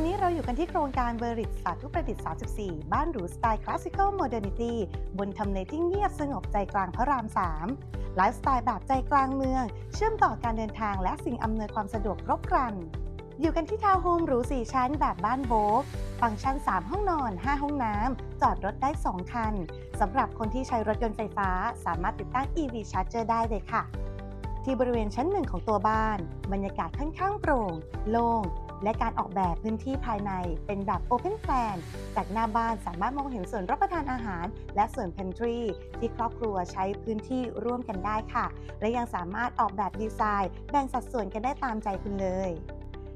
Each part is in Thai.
วันนี้เราอยู่กันที่โครงการเบอริตสาธุประดิษฐ์ 34 บ้านหรูสไตล์คลาสสิคอลโมเดิร์นิตี้บนทำเลที่เงียบสงบใจกลางพระราม 3 ไลฟ์สไตล์แบบใจกลางเมือง เชื่อมต่อการเดินทางและสิ่งอำนวยความสะดวกครบครัน อยู่กันที่ทาวน์โฮมหรู 4 ชั้นแบบบ้านโบกฟังก์ชัน 3 ห้องนอน 5 ห้องน้ำ จอดรถได้ 2 คัน สำหรับคนที่ใช้รถยนต์ไฟฟ้า สามารถติดตั้ง EV Charger ได้เลยค่ะที่บริเวณชั้นหนึ่งของตัวบ้าน บรรยากาศค่อนข้างโปร่ง โล่ง และการออกแบบพื้นที่ภายในเป็นแบบ Open Plan จากหน้าบ้านสามารถมองเห็นส่วนรับประทานอาหาร และส่วน Pantry ที่ครอบครัวใช้พื้นที่ร่วมกันได้ค่ะ และยังสามารถออกแบบดีไซน์ แบ่งสัดส่วนกันได้ตามใจคุณเลย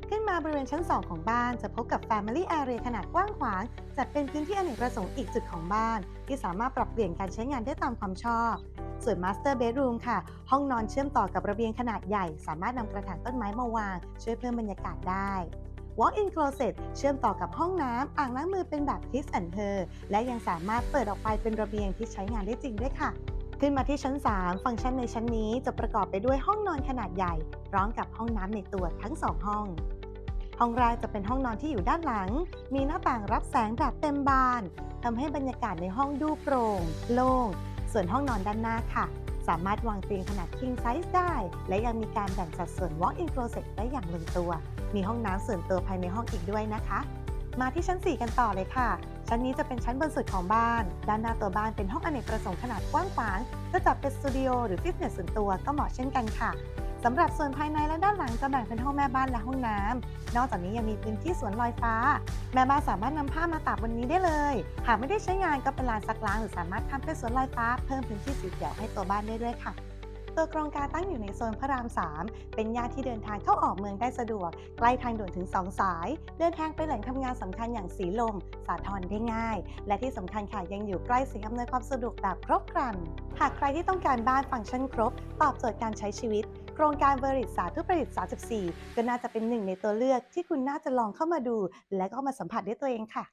ขึ้นมาบริเวณชั้น 2 ของบ้าน จะพบกับ Family Area ขนาดกว้างขวาง จัดเป็นพื้นที่อเนกประสงค์อีกจุดของบ้าน ที่สามารถปรับเปลี่ยนการใช้งานได้ตามความชอบ ส่วน Master Bedroom ค่ะ ห้องนอนเชื่อมต่อกับระเบียงขนาดใหญ่ สามารถนำกระถางต้นไม้มาวาง ช่วยเพิ่มบรรยากาศได้ Walk-in closet เชื่อมต่อกับห้องน้ำอ่างล้างมือเป็นแบบ His and Her และยังสามารถเปิดออกไปเป็นระเบียงที่ใช้งานได้จริงด้วยค่ะ ขึ้นมาที่ชั้น 3 ฟังก์ชันในชั้นนี้จะประกอบไปด้วยห้องนอนขนาดใหญ่ พร้อมกับห้องน้ำในตัวทั้ง 2 ห้อง ห้องแรกจะเป็นห้องนอนที่อยู่ด้านหลัง มีหน้าต่างรับแสงแบบเต็มบานทำให้บรรยากาศในห้องดูโปร่ง โล่ง ส่วนห้องนอนด้านหน้าค่ะ สามารถวางเตียงขนาด king size ได้ และยังมีการแบ่งสัดส่วน walk-in closet ได้อย่างลงตัว มีห้องน้ำส่วนตัวภายในห้องอีกด้วยนะคะ มาที่ชั้น 4 กันต่อเลยค่ะ ชั้นนี้จะเป็นชั้นบนสุดของบ้าน ด้านหน้าตัวบ้านเป็นห้องอเนกประสงค์ขนาดกว้างขวางจะจัดเป็นสตูดิโอหรือฟิตเนสส่วนตัวก็เหมาะเช่นกันค่ะ สำหรับส่วนภายในและด้านหลังจะแบ่งเป็นห้องแม่บ้านและห้องน้ำนอกจากนี้ยังมีพื้นที่สวนลอยฟ้า แม่บ้านสามารถนำผ้ามาตากบนนี้ได้เลย หากไม่ได้ใช้งานก็เป็นลานซักล้างหรือสามารถทำเป็นสวนลอยฟ้า เพิ่มพื้นที่สีเขียวให้ตัวบ้านได้ด้วยค่ะตัวโครงการตั้งอยู่ในโซนพระราม 3 เป็นย่านที่เดินทางเข้าออกเมืองได้สะดวก ใกล้ทางด่วนถึง 2 สาย เดินทางไปแหล่งทำงานสำคัญอย่างสีลม สาทรได้ง่าย และที่สำคัญค่ะยังอยู่ใกล้สิ่งอำนวยความสะดวกแบบครบครัน หากใครที่ต้องการบ้านฟังก์ชันครบ ตอบโจทย์การใช้ชีวิต โครงการบริษัทสาธุประดิษฐ์34 ก็น่าจะเป็นหนึ่งในตัวเลือกที่คุณน่าจะลองเข้ามาดู และก็มาสัมผัสด้วยตัวเองค่ะ